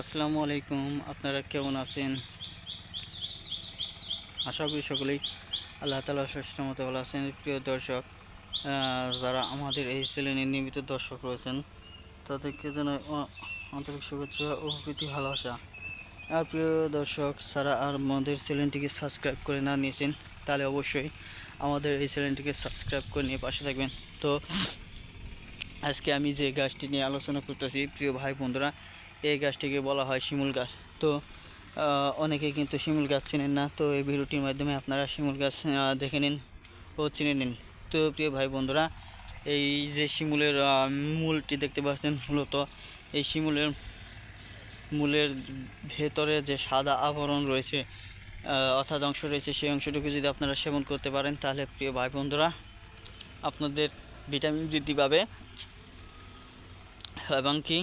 আসসালামু আলাইকুম, আপনারা কেমন আছেন? আশা করি সকলেই আল্লাহ তালা সুস্থ মতো ভালো আছেন। প্রিয় দর্শক যারা আমাদের এই চ্যানেলের নিয়মিত দর্শক রয়েছেন, তাদেরকে যেন আন্তরিক শুভেচ্ছা ও প্রীতি ভালোবাসা। আর প্রিয় দর্শক, যারা আর আমাদের চ্যানেলটিকে সাবস্ক্রাইব করে না নিয়েছেন, তাহলে অবশ্যই আমাদের এই চ্যানেলটিকে সাবস্ক্রাইব করে নিয়ে পাশে থাকবেন। তো আজকে আমি যে গাছটি নিয়ে আলোচনা করতেছি, প্রিয় ভাই বন্ধুরা এই গাছটিকে বলা হয় শিমুল গাছ। তো অনেকে কিন্তু শিমুল গাছ চেনেন না। তো এই ভিডিওটির মাধ্যমে আপনারা শিমুল গাছ দেখে নিন ও চিনে নিন। তো প্রিয় ভাই বন্ধুরা, এই যে শিমুলের মূলটি দেখতে পাচ্ছেন মূলত, এই শিমুলের, মূলের ভেতরে যে সাদা আবরণ রয়েছে অর্থাৎ অংশ রয়েছে, সেই অংশটুকু যদি আপনারা সেবন করতে পারেন, তাহলে প্রিয় ভাই বন্ধুরা, আপনাদের ভিটামিন বৃদ্ধি পাবে এবং কি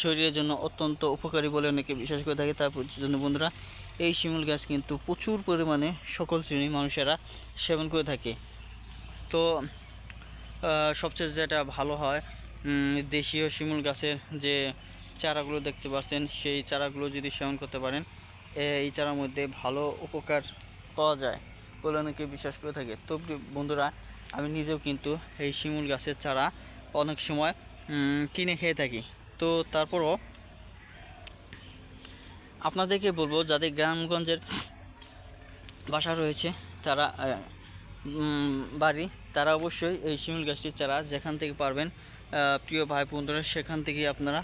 শরীরের জন্য অত্যন্ত উপকারী বলে অনেকে বিশ্বাস করে থাকে। তার জন্য বন্ধুরা, এই শিমুল গাছ কিন্তু প্রচুর পরিমাণে সকল শ্রেণির মানুষেরা সেবন করে থাকে। তো সবচেয়ে যেটা ভালো হয় দেশীয় শিমুল গাছের যে চারাগুলো দেখতে পাচ্ছেন, সেই চারাগুলো যদি সেবন করতে পারেন এই চারার মধ্যে ভালো উপকার পাওয়া যায় বলে অনেকে বিশ্বাস করে থাকে। তো, বন্ধুরা, আমি নিজেও কিন্তু এই শিমুল গাছের চারা অনেক সময় কিনে খেয়ে থাকি। তো তারপরও আপনাদেরকে বলব, যাদের গ্রামগঞ্জের বাসা রয়েছে, তারা বাড়ি, তারা অবশ্যই এই শিমুল গাছটির চারা যেখান থেকে পারবেন প্রিয় ভাই বন্ধুরা, সেখান থেকে আপনারা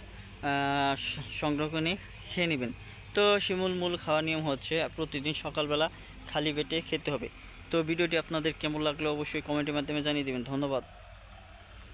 সংগ্রহ করে খেয়ে নেবেন। তো শিমুল মূল খাওয়ার নিয়ম হচ্ছে, প্রতিদিন সকালবেলা খালি পেটে খেতে হবে। তো ভিডিওটি আপনাদের কেমন লাগল অবশ্যই কমেন্টের মাধ্যমে জানিয়ে দেবেন। ধন্যবাদ।